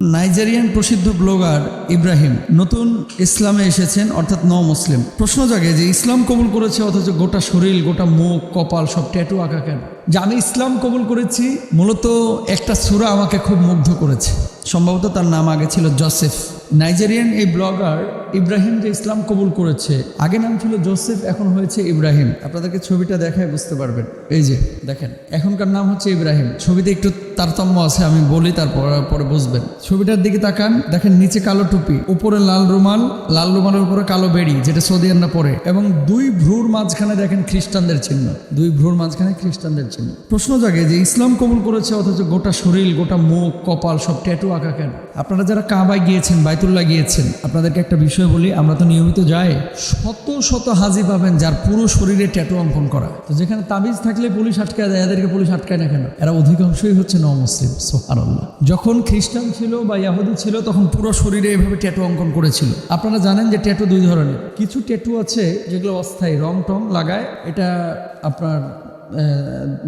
Nigerian প্রসিদ্ধ blogger Ibrahim নতুন ইসলামে এসেছেন, অর্থাৎ ন মুসলিম প্রশ্ন জাগে যে, ইসলাম কবুল করেছে অথচ গোটা শরীর, গোটা মুখ, কপাল, সব ট্যাটু আঁকা কেন? যে আমি ইসলাম কবুল করেছি, মূলত একটা সুরা আমাকে খুব মুগ্ধ করেছে। সম্ভবত তার নাম আগে ছিল জোসেফ। নাইজেরিয়ান এই ব্লগার ইব্রাহিম যে ইসলাম কবুল করেছে, আগে নাম ছিল জোসেফ, এখন হয়েছে ইব্রাহিম। আপনাদেরকে ছবিটা দেখায় বুঝতে পারবেন। এই যে, দেখেন, এখনকার নাম হচ্ছে ইব্রাহিম। ছবিতে একটু তারতম্য আছে, আমি বলি, তারপর, পরে বুঝবেন। ছবিটার দিকে তাকান, দেখেন নিচে কালো টুপি, উপরে লাল রুমাল, লাল রুমালের উপরে কালো বেড়ি, যেটা সৌদিয়ানরা পরে। এবং দুই ভ্রুর মাঝখানে দেখেন খ্রিস্টানদের চিহ্ন। দুই ভ্রুর মাঝখানে খ্রিস্টানদের চিহ্ন প্রশ্ন জাগে যে ইসলাম কবুল করেছে অথচ গোটা শরীর, গোটা মুখ, কপাল সব ট্যাটু আঁকা কেন? আপনারা যারা কাবায় গিয়েছেন বাইতুল্লাহ গিয়েছেন, আপনাদেরকে একটা বিষয় বলি, আমরা তো নিয়মিত যাই। শত শত হাজি পাবেন যার পুরো শরীরে ট্যাটু অঙ্কন করা। তো যেখানে তাবিজ থাকলে পুলিশ আটকায় দেয়, এদেরকে পুলিশ আটকায় না কেন? এরা অধিকাংশই হচ্ছে ন মুসলিম সোহারাল্লাহ যখন খ্রিস্টান ছিল বা ইয়াহুদি ছিল, তখন পুরো শরীরে এভাবে ট্যাটু অঙ্কন করেছিল। আপনারা জানেন যে ট্যাটু দুই ধরনের। কিছু ট্যাটু আছে যেগুলো অস্থায়ী রং টং লাগায়, এটা আপনার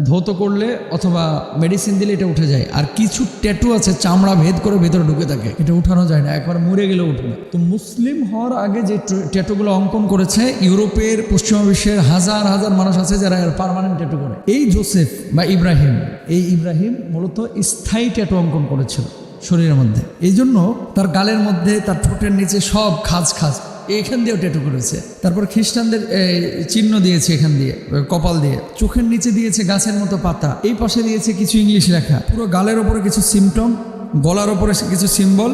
ধৌত করলে অথবা মেডিসিন দিলে এটা উঠে যায়। আর কিছু ট্যাটু আছে, চামড়া ভেদ করে ভেতরে ঢুকে থাকে। এটা উঠানো যায় না, একবার মরে গেলে উঠে না। তো মুসলিম হওয়ার আগে যে ট্যাটুগুলো অঙ্কন করেছে, ইউরোপের, পশ্চিমা বিশ্বের হাজার হাজার মানুষ আছে যারা পারমানেন্ট ট্যাটু করে। এই জোসেফ বা ইব্রাহিম, এই ইব্রাহিম মূলত স্থায়ী ট্যাটু অঙ্কন করেছিল শরীরের মধ্যে। এই জন্য তার গালের মধ্যে, তার ঠোঁটের নিচে সব খাজ খাজ। এখান দিয়েও ট্যাটু করেছে। তারপর খ্রিস্টানদের চিহ্ন দিয়েছে এখান দিয়ে কপাল দিয়ে। চোখের নিচে দিয়েছে গাছের মতো পাতা। এই পাশে দিয়েছে কিছু ইংলিশ লেখা। পুরো গালের ওপরে কিছু সিমটম গলার ওপরে কিছু সিম্বল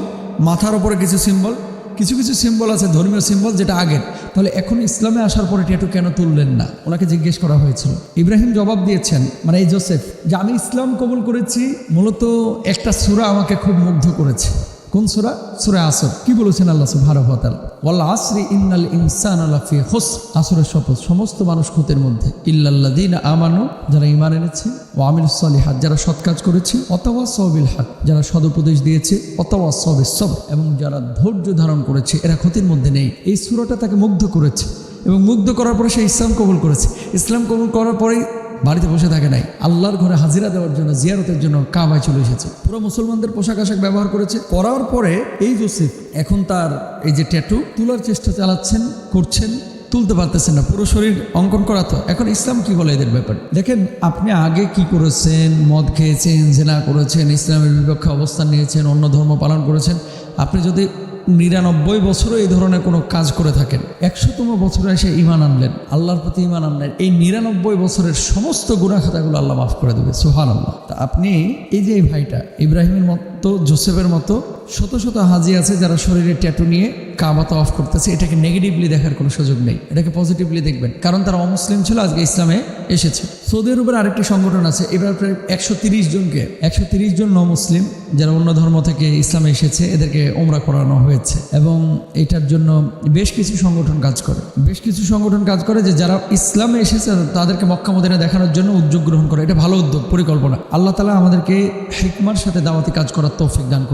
মাথার ওপরে কিছু সিম্বল কিছু কিছু সিম্বল আছে, ধর্মীয় সিম্বল যেটা আগের। তাহলে এখন ইসলামে আসার পরে ট্যাটু কেন তুললেন না? ওনাকে জিজ্ঞেস করা হয়েছিল। ইব্রাহিম জবাব দিয়েছেন মানে এই জোসেফ, যে আমি ইসলাম কবুল করেছি, মূলত একটা সুরা আমাকে খুব মুগ্ধ করেছে। কোন সুরা? সুরা আসর। কি বলেছেন আল্লাহ তাআলা? ওয়াল আসরি ইন্নাল ইনসান লাফি খুস আসরের শপথ সমস্ত মানুষ ক্ষতির মধ্যে। ইল্লাল্লাযিনা আমানু, যারা ঈমান এনেছে, ওয়া আমিলুস সলিহাত, যারা সৎ কাজ করেছে অথবা সবিল হাত যারা সদুপদেশ দিয়েছে অথবা সবিস সব এবং যারা ধৈর্য ধারণ করেছে, এরা ক্ষতির মধ্যে নেই। এই সুরাটা তাকে মুগ্ধ করেছে। এবং মুগ্ধ করার পরে সে ইসলাম কবুল করেছে। ইসলাম কবুল করার পরেই বাড়িতে বসে থাকে নাই। আল্লাহর ঘরে হাজিরা দেওয়ার জন্য, জিয়ারতের জন্য কাবায় চলে এসেছে। পুরো মুসলমানদের পোশাক আশাক ব্যবহার করেছে। করার পরে এই জোসেফ এখন তার এই যে ট্যাটু তোলার চেষ্টা চালাচ্ছেন, করছেন, তুলতে পারতেছেন না। পুরো শরীর অঙ্কন করা তো। এখন ইসলাম কি বলে এদের ব্যাপারে? দেখেন, আপনি আগে কি করেছেন? মদ খেয়েছেন, জেনা করেছেন, ইসলামের বিপক্ষে অবস্থান নিয়েছেন, অন্য ধর্ম পালন করেছেন। আপনি যদি নিরানব্বই বছরও এই ধরনের কোনো কাজ করে থাকেন। একশোতম বছরে এসে ইমান আনলেন, আল্লাহর প্রতি ইমান আনলেন। এই নিরানব্বই বছরের সমস্ত গুণা খাতাগুলো আল্লাহ মাফ করে দেবে সোহান আল্লাহ তা আপনি, এই যে এই ভাইটা, ইব্রাহিমের মতো, জোসেফের মতো শত শত হাজি আছে যারা শরীরে ট্যাটু নিয়ে কাবা অফ করতেছে। এটাকে নেগেটিভলি দেখার কোনো সুযোগ নেই। এটাকে পজিটিভলি দেখবেন। কারণ তারা অমুসলিম ছিল, আজকে ইসলামে এসেছে। সৌদি আরবের আরেকটি সংগঠন আছে, এবার প্রায় একশো তিরিশ জনকে, একশো তিরিশ জন ন মুসলিম যারা অন্য ধর্ম থেকে ইসলামে এসেছে, এদেরকে ওমরা করানো হয়েছে। এবং এটার জন্য বেশ কিছু সংগঠন কাজ করে। বেশ কিছু সংগঠন কাজ করে যে যারা ইসলামে এসেছে, তাদেরকে মক্কা মদিনা দেখানোর জন্য উদ্যোগ গ্রহণ করে। এটা ভালো উদ্যোগ, পরিকল্পনা। আল্লাহ তালা আমাদেরকে হিকমার সাথে দাওয়াতি কাজ করার তৌফিক দান